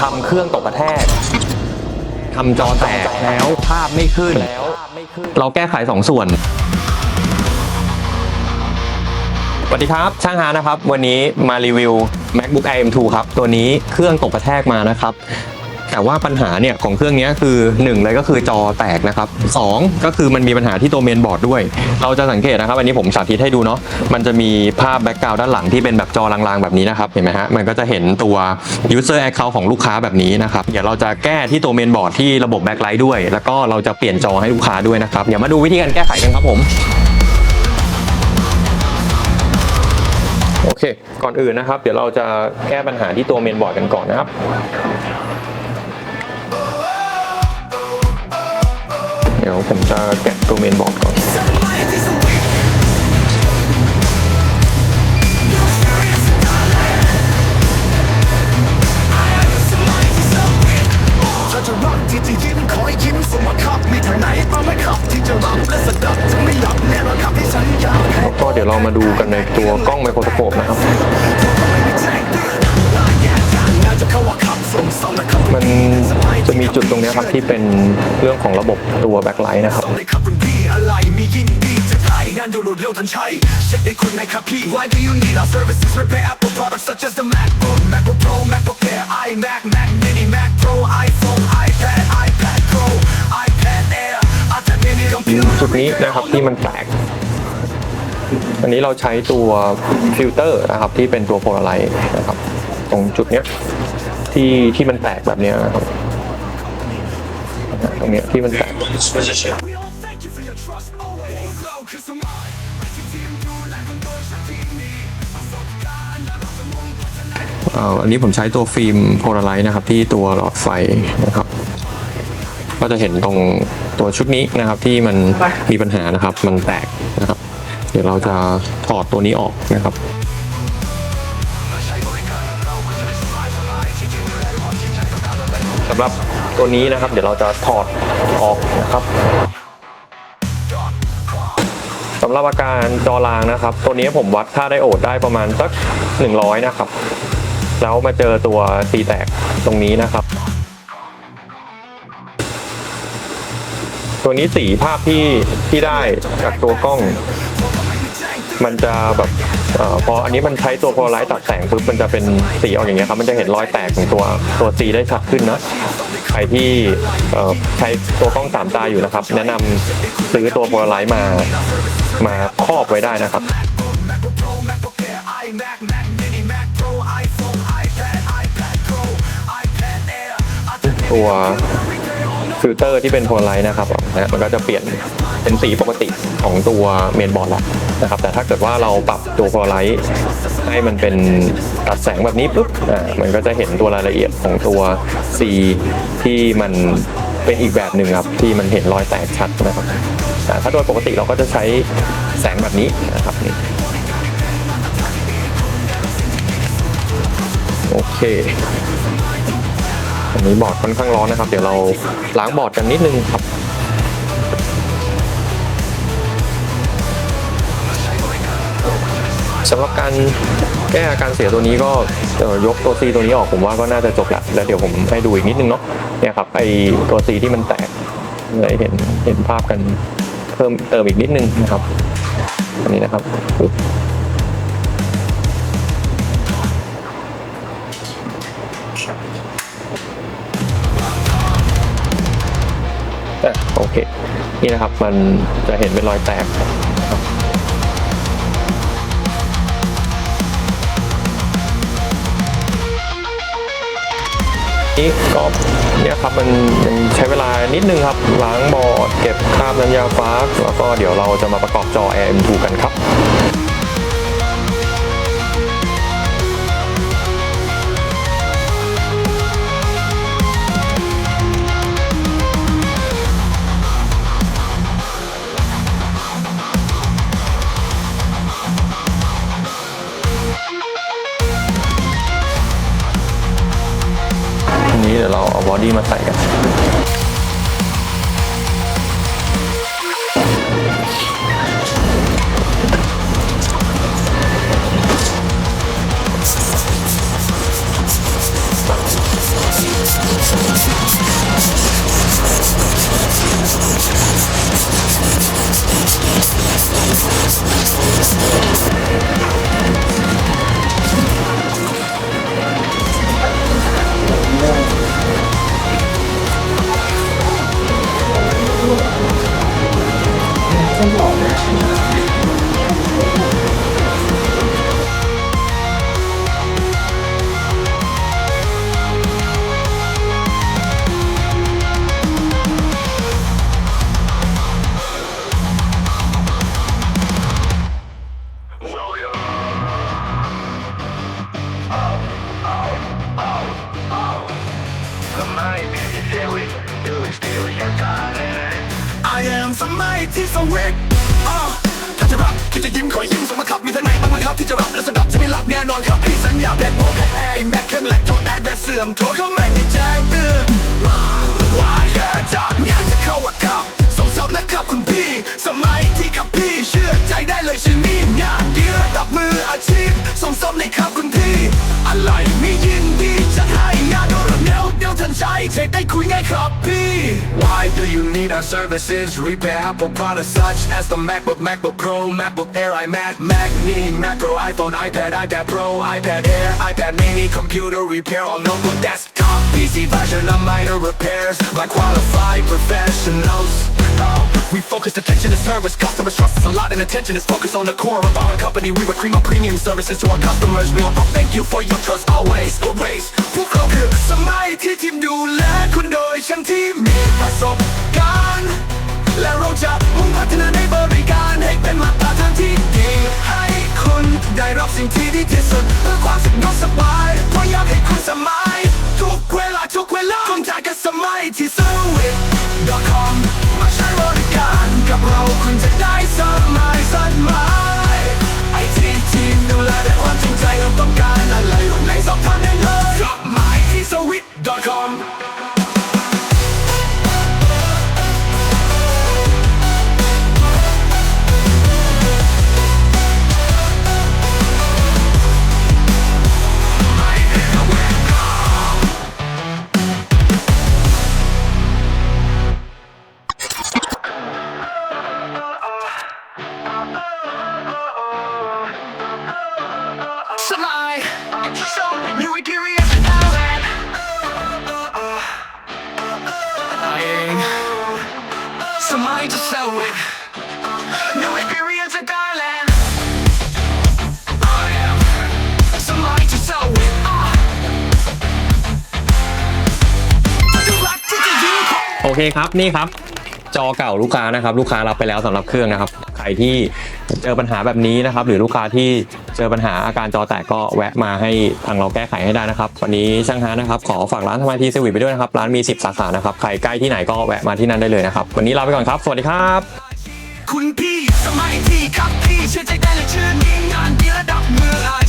ทำเครื่องตกกระแทกทำจอแตกแล้วภาพไม่ขึ้นแล้วเราแก้ไขสองส่วนสวัสดีครับ ช่างฮานะครับ วันนี้มารีวิว MacBook Air M2 ครับ ตัวนี้เครื่องตกกระแทกมานะครับ แต่ว่าปัญหาเนี่ยของเครื่องนี้คือ1เลยก็คือจอแตกนะครับ2ก็คือมันมีปัญหาที่ตัวเมนบอร์ดด้วย เราจะสังเกตนะครับ อันนี้ผมสาธิตให้ดูเนาะมันจะมีภาพแบ็กกราวด์ด้านหลังที่เป็นแบบจอลางๆแบบนี้นะครับเห็นไหมฮะมันก็จะเห็นตัว user account ของลูกค้าแบบนี้นะครับเดี๋ยวเราจะแก้ที่ตัวเมนบอร์ดที่ระบบแบ็คไลท์ด้วย แล้วก็เราจะเปลี่ยนจอให้ลูกค้าด้วยนะครับเดี๋ยวมาดูวิธีการแก้ไขกันครับผมโอเค ก่อนอื่นนะครับ เดี๋ยวเราจะแก้ปัญหาที่ตัวเมนบอร์ดกันก่อนนะครับ เดี๋ยวผมจะแกะตัวเมนบอร์ดก่อนจะรักที่จะยิ้มขอยิ้มสมครับมีทางไหนบ้างไหมครับ ที่จะรับและสะดับจะไม่หลับแน่นอนครับที่ฉันอยากแล้วก็เดี๋ยวเรามาดูกันในตัวกล้องไมโครสโคปนะครับ มันจะมีจุดตรงนี้ครับที่เป็นเรื่องของระบบตัวแบ็คไลท์นะครับงานดูรวดเร็วทันใช้เช็คได้คุณไหนครับพี่ Why do you need our services repair Apple products such as the MacBook MacBook Pro MacBook Air iMac Mac Mini Mac Pro iPhone iPad iPad Pro iPad Air จุดนี้นะครับที่มันแตกอันนี้เราใช้ตัวฟิลเตอร์นะครับที่เป็นตัวโพลาไรนะครับ ตรงจุดเนี้ย ที่ที่มันแตกแบบเนี้ยนะครับตรงเนี้ยที่มันแตก We all thank you for your trust always Low คือสมัยที่ทีมดูแลคนโดยฉันที่มีประสบการณ์และเราจะมุ่งพัฒนาเอ่ออันนี้ผมใช้ตัวฟิล์มโพลาไรต์นะครับ ที่ตัวหลอดไฟนะครับ ก็จะเห็นตรงตัวชุดนี้นะครับที่มันมีปัญหานะครับ มันแตกนะครับ เดี๋ยวเราจะถอดตัวนี้ออกนะครับำหรับตัวนี้นะครับ เดี๋ยวเราจะถอดออกนะครับสำหรับอาการจอรางนะครับ ตัวนี้ผมวัดค่าไดโอดได้ประมาณสัก 100 นะครับ แล้วมาเจอตัวตีแตกตรงนี้นะครับ ตัวนี้สีภาพที่ที่ได้จากตัวกล้อง มันจะแบบอพออันนี้มันใช้ตัวโพลาไรต์ตัดแสงปุ๊บมันจะเป็นสีออกอย่างเงี้ยครับมันจะเห็นรอยแตกของตัวตัวสีได้ชัดขึ้นนะใครที่เอ่อใช้ตัวกล้องสามตาอยู่นะครับ แนะนำซื้อตัวโพลาไรต์มามาครอบไว้ได้นะครับตัว ฟิลเตอร์ที่เป็นโพลาไรต์นะครับนะมันก็จะเปลี่ยนเป็นสีปกติของตัวเมนบอร์ดแล้วนะครับแต่ถ้าเกิดว่าเราปรับตัวโพลาไรต์ให้มันเป็นตัดแสงแบบนี้ปุ๊บอ่ามันก็จะเห็นตัวรายละเอียดของตัว C ที่มันเป็นอีกแบบหนึ่งครับที่มันเห็นรอยแตกชัดนะครับอ่ถ้าโดยปกติเราก็จะใช้แสงแบบนี้นะครับนี่โอเค อันนี้บอร์ดค่อนข้างร้อนนะครับ เดี๋ยวเราล้างบอร์ดกันนิดนึงครับสำหรับการแก้อาการเสียตัวนี้ก็ยกตัว C ตัวนี้ออกผมว่าก็น่าจะจบละแล้วเดี๋ยวผมให้ดูอีกนิดนึงเนาะเนี่ยครับไอตัว C ที่มันแตกได้เห็นเห็นภาพกันเพิ่มเติมอีกนิดนึงนะครับอันนี้นะครับ อะโอเค นี่นะครับมันจะเห็นเป็นรอยแตกนี่ก็เนี่ยครับมันมันใช้เวลานิดนึงครับล้างบอร์ดเก็บคราบน้ำยาฟาสแล้วก็เดี๋ยวเราจะมาประกอบจอ Air M2 กันครับ เดี๋ยวเราเอาบอดี้มาใส่กัน I am สมัยที่สวิตถ้าจะรับคิดจะยิ้มขอยิ้มสมครับมีท่าไหนบ้างไหมครับที่จะรับและสนับจะไม่รับแน่นอนครับพี่สัญญาแบดโมแบกแอร์แบกเครื่องแหลกโทษแอดแบดเสื่อมโทษเขาไม่ได้แจ้งเตือนว่าแย่จากงานจะเข้าวัดครับส่งสอบนะครับ ได้คุยง่ายครับพี่ Why do you need our services repair Apple products such as the MacBook MacBook Pro MacBook Air iMac Mac Mini Macro iPhone iPad iPad Pro iPad Air iPad Mini computer repair or notebook desktop PC version of minor repairs by qualified professionals We focus attention to service, customers trust us a lot and attention is focused on the core of our company. We cream on premium services to our customers. We want to thank you for your trust always, always. พวกเราคือสมัยที่ทีมดูแลคุณโดยฉันที่มีประสบการณ์ และเราจะมุ่งพัฒนาในบริการให้เป็นมาตรฐานที่ดีให้คุณได้รับสิ่งที่ดีที่สุดเพื่อความสะดวกสบายเพราะอยากให้คุณสมัยทุกเวลาทุกเวลาคุณจากกับสมัยที่สวิ กับเราคุณจะได้สมายสันไม้ไเคครับนี่ครับ จอเก่าลูกค้านะครับ ลูกค้ารับไปแล้วสำหรับเครื่องนะครับ ใครที่เจอปัญหาแบบนี้นะครับ หรือลูกค้าที่เจอปัญหาอาการจอแตกก็แวะมาให้ทางเราแก้ไขให้ได้นะครับ วันนี้ช่างฮานะครับขอฝากร้านสมาธิเซอร์วิสไปด้วยนะครับ ร้านมี 10 สาขานะครับใครใกล้ที่ไหนก็แวะมาที่นั่นได้เลยนะครับ วันนี้ลาไปก่อนครับสวัสดีครับ คุณพี่สมัยที่ครับพี่เชื่อใจได้เลยชื่อนี้งานดีระดับมืออา